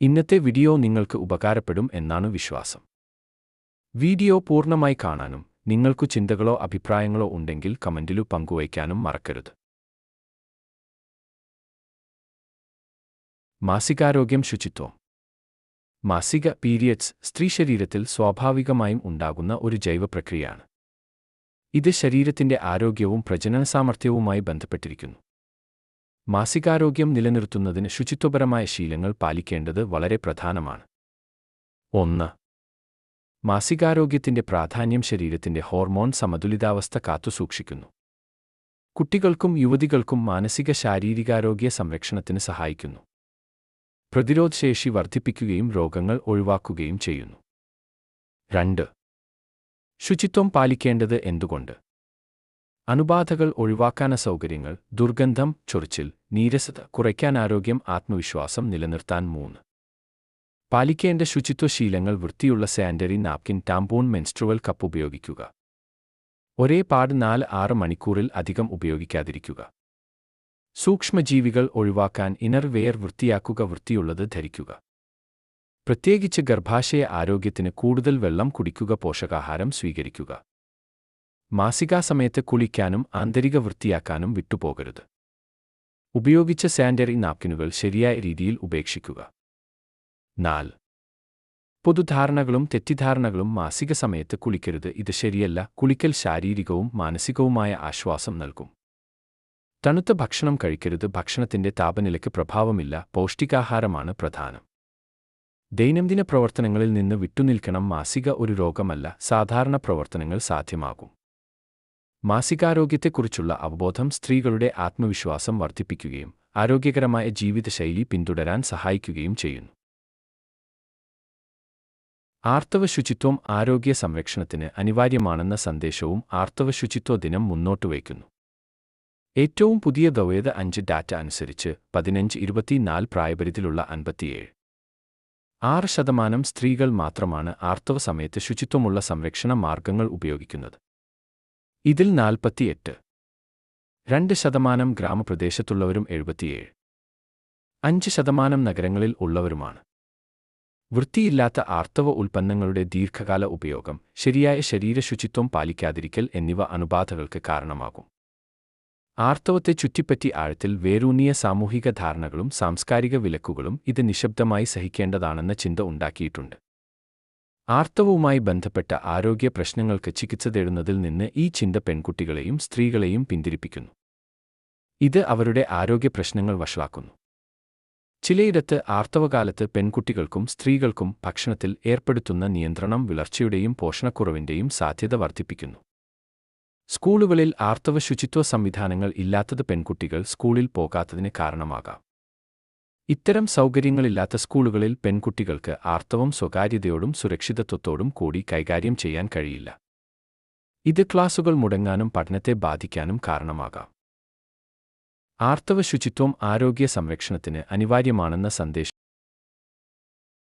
ഇന്നത്തെ വീഡിയോ നിങ്ങൾക്ക് ഉപകാരപ്പെടും എന്നാണ് വിശ്വാസം. വീഡിയോ പൂർണമായി കാണാനും നിങ്ങൾക്കു ചിന്തകളോ അഭിപ്രായങ്ങളോ ഉണ്ടെങ്കിൽ കമന്റിലു പങ്കുവയ്ക്കാനും മറക്കരുത്. മാസികാരോഗ്യം ശുചിത്വം. മാസിക പീരിയഡ്സ് സ്ത്രീ ശരീരത്തിൽ സ്വാഭാവികമായും ഉണ്ടാകുന്ന ഒരു ജൈവ പ്രക്രിയയാണ്. ഇത് ശരീരത്തിന്റെ ആരോഗ്യവും പ്രജനന സാമർഥ്യവുമായി ബന്ധപ്പെട്ടിരിക്കുന്നു. മാസികാരോഗ്യം നിലനിർത്തുന്നതിന് ശുചിത്വപരമായ ശീലങ്ങൾ പാലിക്കേണ്ടത് വളരെ പ്രധാനമാണ്. ഒന്ന്. മാസികാരോഗ്യത്തിന്റെ പ്രാധാന്യം ശരീരത്തിന്റെ ഹോർമോൺ സമതുലിതാവസ്ഥ കാത്തുസൂക്ഷിക്കുന്നു. കുട്ടികൾക്കും യുവതികൾക്കും മാനസിക ശാരീരികാരോഗ്യ സംരക്ഷണത്തിന് സഹായിക്കുന്നു. പ്രതിരോധശേഷി വർദ്ധിപ്പിക്കുകയും രോഗങ്ങൾ ഒഴിവാക്കുകയും ചെയ്യുന്നു. രണ്ട്. ശുചിത്വം പാലിക്കേണ്ടത് എന്തുകൊണ്ട്? അണുബാധകൾ ഒഴിവാക്കാന സൗകര്യങ്ങൾ ദുർഗന്ധം ചൊറിച്ചിൽ നീരസത കുറയ്ക്കാൻ ആരോഗ്യം ആത്മവിശ്വാസം നിലനിർത്താൻ മൂന്ന്. പാലിക്കേണ്ട ശുചിത്വശീലങ്ങൾ വൃത്തിയുള്ള sanitary napkin tampon menstrual cup ഉപയോഗിക്കുക. ഒരേ പാട് നാല് ആറ് മണിക്കൂറിൽ അധികം ഉപയോഗിക്കാതിരിക്കുക. സൂക്ഷ്മജീവികൾ ഒഴിവാക്കാൻ ഇനർവെയർ വൃത്തിയാക്കുക വൃത്തിയുള്ളത് ധരിക്കുക. പ്രത്യേകിച്ച് ഗർഭാശയ ആരോഗ്യത്തിന് കൂടുതൽ വെള്ളം കുടിക്കുക പോഷകാഹാരം സ്വീകരിക്കുക. മാസികാസമയത്ത് കുളിക്കാനും ആന്തരിക വൃത്തിയാക്കാനും വിട്ടുപോകരുത്. ഉപയോഗിച്ച സാൻഡറി നാപ്കിനുകൾ ശരിയായ രീതിയിൽ ഉപേക്ഷിക്കുക. നാല്. പൊതുധാരണകളും തെറ്റിദ്ധാരണകളും മാസിക സമയത്ത് കുളിക്കരുത്. ഇത് ശരിയല്ല. കുളിക്കൽ ശാരീരികവും മാനസികവുമായ ആശ്വാസം നൽകും. തണുത്ത ഭക്ഷണം കഴിക്കരുത്. ഭക്ഷണത്തിന്റെ താപനിലയ്ക്ക് പ്രഭാവമില്ല. പൗഷ്ടികാഹാരമാണ് പ്രധാനം. ദൈനംദിന പ്രവർത്തനങ്ങളിൽ നിന്ന് വിട്ടുനിൽക്കണം. മാസിക ഒരു രോഗമല്ല. സാധാരണ പ്രവർത്തനങ്ങൾ സാധ്യമാകും. മാസികാരോഗ്യത്തെക്കുറിച്ചുള്ള അവബോധം സ്ത്രീകളുടെ ആത്മവിശ്വാസം വർദ്ധിപ്പിക്കുകയും ആരോഗ്യകരമായ ജീവിതശൈലി പിന്തുടരാൻ സഹായിക്കുകയും ചെയ്യുന്നു. ആർത്തവ ശുചിത്വം ആരോഗ്യ സംരക്ഷണത്തിന് അനിവാര്യമാണെന്ന സന്ദേശവും ആർത്തവ ശുചിത്വ ദിനം മുന്നോട്ട് വയ്ക്കുന്നു. ഏറ്റവും പുതിയ ദവേദ അഞ്ച് ഡാറ്റ അനുസരിച്ച് പതിനഞ്ച് ഇരുപത്തിനാല് പ്രായപരിധിയിലുള്ള അൻപത്തിയേഴ്. ആറ് ശതമാനം സ്ത്രീകൾ മാത്രമാണ് ആർത്തവ സമയത്ത് ശുചിത്വമുള്ള സംരക്ഷണ മാർഗങ്ങൾ ഉപയോഗിക്കുന്നത്. ഇതിൽ നാൽപ്പത്തിയെട്ട്. രണ്ട് ശതമാനം ഗ്രാമപ്രദേശത്തുള്ളവരും എഴുപത്തിയേഴ്. അഞ്ച് ശതമാനം നഗരങ്ങളിൽ ഉള്ളവരുമാണ്. വൃത്തിയില്ലാത്ത ആർത്തവ ഉൽപ്പന്നങ്ങളുടെ ദീർഘകാല ഉപയോഗം ശരിയായ ശരീരശുചിത്വം പാലിക്കാതിരിക്കൽ എന്നിവ അണുബാധകൾക്ക് കാരണമാകും. ആർത്തവത്തെ ചുറ്റിപ്പറ്റി ആഴത്തിൽ വേരൂന്നിയ സാമൂഹിക ധാരണകളും സാംസ്കാരിക വിലക്കുകളും ഇത് നിശബ്ദമായി സഹിക്കേണ്ടതാണെന്ന ചിന്ത ഉണ്ടാക്കിയിട്ടുണ്ട്. ആർത്തവവുമായി ബന്ധപ്പെട്ട ആരോഗ്യ പ്രശ്നങ്ങൾക്ക് ചികിത്സ തേടുന്നതിൽ നിന്ന് ഈ ചിന്ത പെൺകുട്ടികളെയും സ്ത്രീകളെയും പിന്തിരിപ്പിക്കുന്നു. ഇത് അവരുടെ ആരോഗ്യ പ്രശ്നങ്ങൾ വഷളാക്കുന്നു. ചിലയിടത്ത് ആർത്തവകാലത്ത് പെൺകുട്ടികൾക്കും സ്ത്രീകൾക്കും ഭക്ഷണത്തിൽ ഏർപ്പെടുത്തുന്ന നിയന്ത്രണം വിളർച്ചയുടെയും പോഷണക്കുറവിന്റെയും സാധ്യത വർദ്ധിപ്പിക്കുന്നു. സ്കൂളുകളിൽ ആർത്തവ ശുചിത്വ സംവിധാനങ്ങൾ ഇല്ലാത്തത് പെൺകുട്ടികൾ സ്കൂളിൽ പോകാത്തതിന് കാരണമാകാം. ഇത്തരം സൗകര്യങ്ങളില്ലാത്ത സ്കൂളുകളിൽ പെൺകുട്ടികൾക്ക് ആർത്തവം സ്വകാര്യതയോടും സുരക്ഷിതത്വത്തോടും കൂടി കൈകാര്യം ചെയ്യാൻ കഴിയില്ല. ഇത് ക്ലാസുകൾ മുടങ്ങാനും പഠനത്തെ ബാധിക്കാനും കാരണമാകാം. ആർത്തവ ശുചിത്വം ആരോഗ്യ സംരക്ഷണത്തിന് അനിവാര്യമാണെന്ന സന്ദേശം